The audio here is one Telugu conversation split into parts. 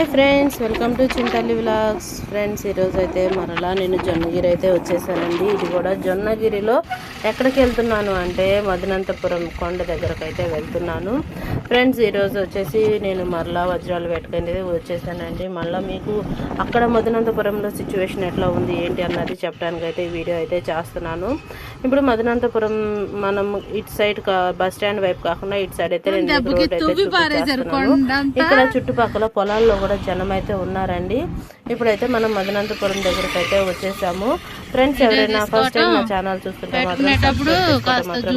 Hi friends welcome to Chintalli vlogs. Friends ఈరోజు అయితే మరలా నేను జొన్నగిరి అయితే వచ్చేసానండి. ఇది కూడా జొన్నగిరిలో ఎక్కడికి వెళ్తున్నాను అంటే మదనంతపురం కొండ దగ్గరకు అయితే వెళ్తున్నాను. ఫ్రెండ్స్ ఈరోజు వచ్చేసి నేను మరలా వజ్రాలు పెట్టుకుని వచ్చేసానండి. మళ్ళీ మీకు అక్కడ మదనంతపురంలో సిచ్యువేషన్ ఎట్లా ఉంది ఏంటి అన్నది చెప్పడానికి అయితే వీడియో అయితే చేస్తున్నాను. ఇప్పుడు మదనంతపురం మనం ఇటు సైడ్ బస్ స్టాండ్ వైపు కాకుండా ఇటు సైడ్ అయితే నేను రోడ్ అయితే ఇక్కడ చుట్టుపక్కల పొలాల్లో కూడా జనం అయితే ఉన్నారండి. ఇప్పుడైతే మనం మదనంతపురం దగ్గరకు అయితే వచ్చేసాము ఫ్రెండ్స్ ఎవరైనా ఫస్ట్ టైం నా ఛానల్ చూస్తుంటే మాత్రం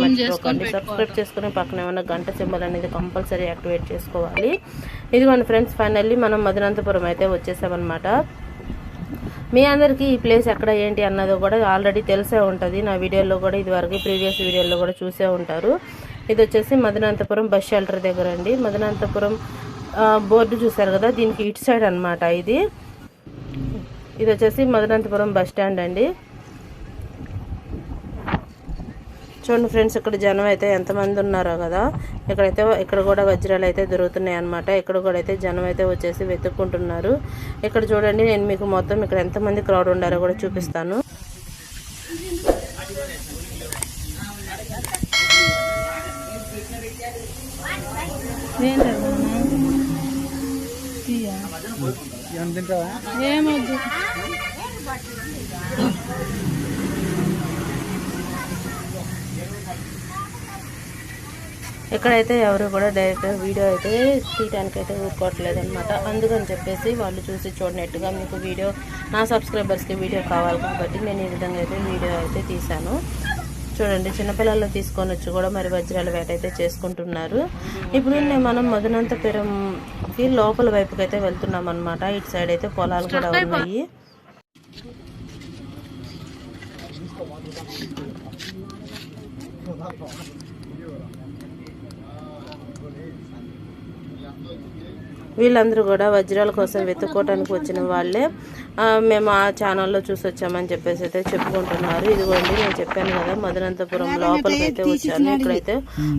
మర్చిపోకండి. సబ్స్క్రైబ్ చేసుకుని పక్కన ఏమన్నా గంట సింబల్ అనేది కంపల్సరీ యాక్టివేట్ చేసుకోవాలి. ఇదిగోండి ఫ్రెండ్స్ ఫైనల్లీ మనం మదనంతపురం అయితే వచ్చేసామన్నమాట. మీ అందరికీ ఈ ప్లేస్ ఎక్కడ ఏంటి అన్నది కూడా ఆల్రెడీ తెలిసే ఉంటుంది. నా వీడియోలో కూడా ఇదివరకు ప్రీవియస్ వీడియోలో కూడా చూసే ఉంటారు. ఇది వచ్చేసి మదనంతపురం బస్ షెల్టర్ దగ్గర అండి. మదనంతపురం బోర్డు చూసారు కదా దీనికి ఇటు సైడ్ అన్నమాట ఇది. ఇది వచ్చేసి మదనంతపురం బస్ స్టాండ్ అండి. చూడండి ఫ్రెండ్స్ ఇక్కడ జనం అయితే ఎంతమంది ఉన్నారో కదా. ఇక్కడైతే ఇక్కడ కూడా వజ్రాలు అయితే దొరుకుతున్నాయి అనమాట ఇక్కడ కూడా అయితే జనం అయితే వచ్చేసి వెతుక్కుంటున్నారు. ఇక్కడ చూడండి నేను మీకు మొత్తం ఇక్కడ ఎంతమంది క్రౌడ్ ఉండారో కూడా చూపిస్తాను. ఏమొద్దు. ఎవరు కూడా డైరెక్ట్ వీడియో అయితే తీయడానికి అయితే ఊరుకోవట్లేదు అనమాట అందుకని చెప్పేసి వాళ్ళు చూసి చూడనట్టుగా మీకు వీడియో నా సబ్స్క్రైబర్స్కి వీడియో కావాలి కాబట్టి నేను ఈ విధంగా అయితే వీడియో అయితే తీశాను. చూడండి చిన్నపిల్లలు తీసుకొని వచ్చి కూడా మరి వజ్రాల వేట అయితే చేసుకుంటున్నారు. ఇప్పుడు మనం మదనంతపురంకి లోపల వైపుకి అయితే వెళ్తున్నాం అనమాట ఇటు సైడ్ అయితే పొలాలు కూడా ఉన్నాయి. వీళ్ళందరూ కూడా వజ్రాల కోసం వెతుక్కోవడానికి వచ్చిన వాళ్ళే. ఆ, మేము ఆ ఛానల్లో చూసి వచ్చామని చెప్పేసి అయితే చెప్పుకుంటున్నారు. ఇదిగోండి నేను చెప్పాను కదా మదనంతపురం లోపలికి అయితే వచ్చాను. ఇక్కడైతే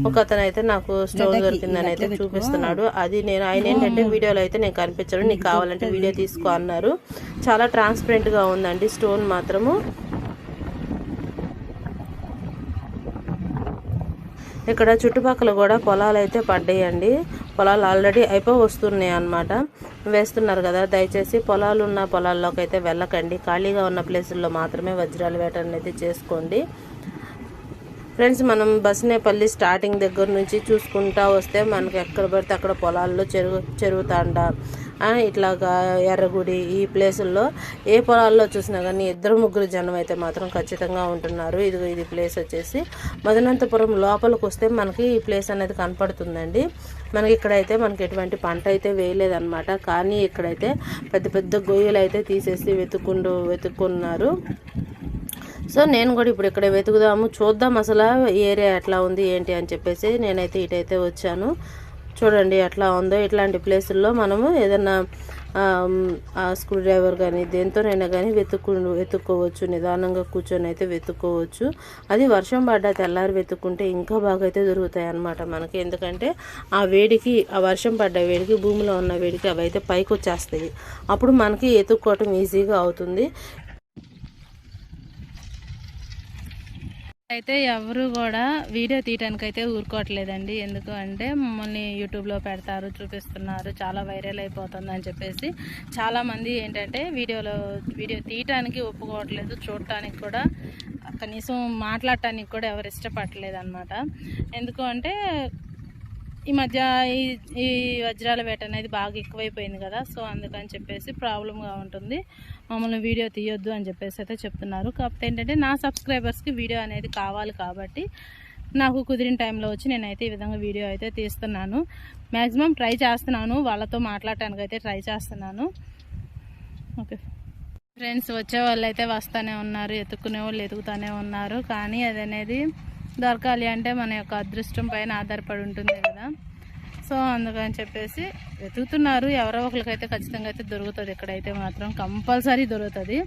ఒక అతను అయితే నాకు స్టోన్ దొరికిందని అయితే చూపిస్తున్నాడు. అది నేను ఆయన ఏంటంటే వీడియోలో అయితే నేను కనిపించడు నీకు కావాలంటే వీడియో తీసుకో అన్నారు. చాలా ట్రాన్స్పరెంట్గా ఉందండి స్టోన్ మాత్రము. ఇక్కడ చుట్టుపక్కల కూడా పొలాలు అయితే పడ్డాయండి. పొలాలు ఆల్రెడీ అయిపో వస్తున్నాయి అన్నమాట. వేస్తున్నారు కదా దయచేసి పొలాలు ఉన్న పొలాల్లోకి అయితే వెళ్ళకండి. ఖాళీగా ఉన్న ప్లేసుల్లో మాత్రమే వజ్రాల వేట అనేది చేసుకోండి. ఫ్రెండ్స్ మనం బస్నేపల్లి స్టార్టింగ్ దగ్గర నుంచి చూసుకుంటా వస్తే మనకి ఎక్కడ పడితే అక్కడ పొలాల్లో చెరువు చెరుగుతాండ ఇట్లాగా ఎర్రగుడి ఈ ప్లేసుల్లో ఏ పొలాల్లో చూసినా కానీ ఇద్దరు ముగ్గురు జనం అయితే మాత్రం ఖచ్చితంగా ఉంటున్నారు. ఇది ఇది ప్లేస్ వచ్చేసి. మదనంతపురం లోపలికి వస్తే మనకి ఈ ప్లేస్ అనేది కనపడుతుందండి. మనకి ఇక్కడైతే మనకి ఎటువంటి పంట అయితే వేయలేదన్నమాట. కానీ ఇక్కడైతే పెద్ద పెద్ద గొయ్యలు అయితే తీసేసి వెతుక్కుంటూ వెతుక్కున్నారు సో నేను కూడా ఇప్పుడు ఇక్కడ వెతుకుదాము చూద్దాం అసలు ఏరియా ఎట్లా ఉంది ఏంటి అని చెప్పేసి నేనైతే ఇటైతే వచ్చాను. చూడండి ఎట్లా ఉందో ఇట్లాంటి ప్లేసుల్లో మనము ఏదన్నా స్క్రూ డ్రైవర్ కానీ దేంతోనైనా కానీ వెతుక్కు వెతుక్కోవచ్చు నిదానంగా కూర్చొని అయితే వెతుక్కోవచ్చు. అది వర్షం పడ్డా తెల్లారి వెతుక్కుంటే ఇంకా బాగా అయితే దొరుకుతాయి అన్నమాట మనకి. ఎందుకంటే ఆ వేడికి ఆ వర్షం పడ్డ వేడికి భూమిలో ఉన్న వేడికి అవి అయితే పైకి వచ్చేస్తాయి అప్పుడు మనకి వెతుక్కోవటం ఈజీగా అవుతుంది. అయితే ఎవరు కూడా వీడియో తీయడానికి అయితే ఊరుకోవట్లేదండి. ఎందుకు అంటే మమ్మల్ని యూట్యూబ్లో పెడతారు చూపిస్తున్నారు చాలా వైరల్ అయిపోతుంది అని చెప్పేసి. చాలామంది ఏంటంటే వీడియోలో వీడియో తీయటానికి ఒప్పుకోవట్లేదు చూడటానికి కూడా కనీసం మాట్లాడటానికి కూడా ఎవరు ఇష్టపడలేదు అనమాట ఎందుకు అంటే ఈ మధ్య ఈ ఈ వజ్రాల వేట అనేది బాగా ఎక్కువైపోయింది కదా సో అందుకని చెప్పేసి ప్రాబ్లంగా ఉంటుంది. మమ్మల్ని వీడియో తీయొద్దు అని చెప్పేసి అయితే చెప్తున్నారు. కాకపోతే ఏంటంటే నా సబ్స్క్రైబర్స్కి వీడియో అనేది కావాలి కాబట్టి నాకు కుదిరిన టైంలో వచ్చి నేనైతే ఈ విధంగా వీడియో అయితే తీస్తున్నాను. మ్యాక్సిమం ట్రై చేస్తున్నాను. వాళ్ళతో మాట్లాడటానికి అయితే ట్రై చేస్తున్నాను. ఓకే. ఫ్రెండ్స్ వచ్చే వాళ్ళు అయితే వస్తూనే ఉన్నారు ఎత్తుకునే వాళ్ళు ఎదుగుతూనే ఉన్నారు. కానీ అది అనేది దొరకాలి అంటే మన యొక్క అదృష్టం పైన ఆధారపడి ఉంటుంది కదా. సో అందుకని చెప్పేసి వెతుకుతున్నారు. ఎవరో ఒకరికైతే ఖచ్చితంగా అయితే దొరుకుతుంది. ఇక్కడైతే మాత్రం కంపల్సరీ దొరుకుతుంది.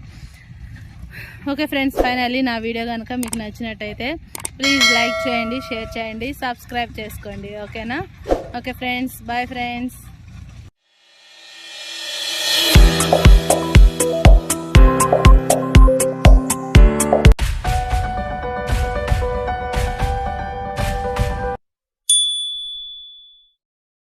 ఓకే ఫ్రెండ్స్ ఫైనల్లీ నా వీడియో కనుక మీకు నచ్చినట్టయితే ప్లీజ్ లైక్ చేయండి షేర్ చేయండి సబ్స్క్రైబ్ చేసుకోండి. ఓకేనా? Okay friends bye friends.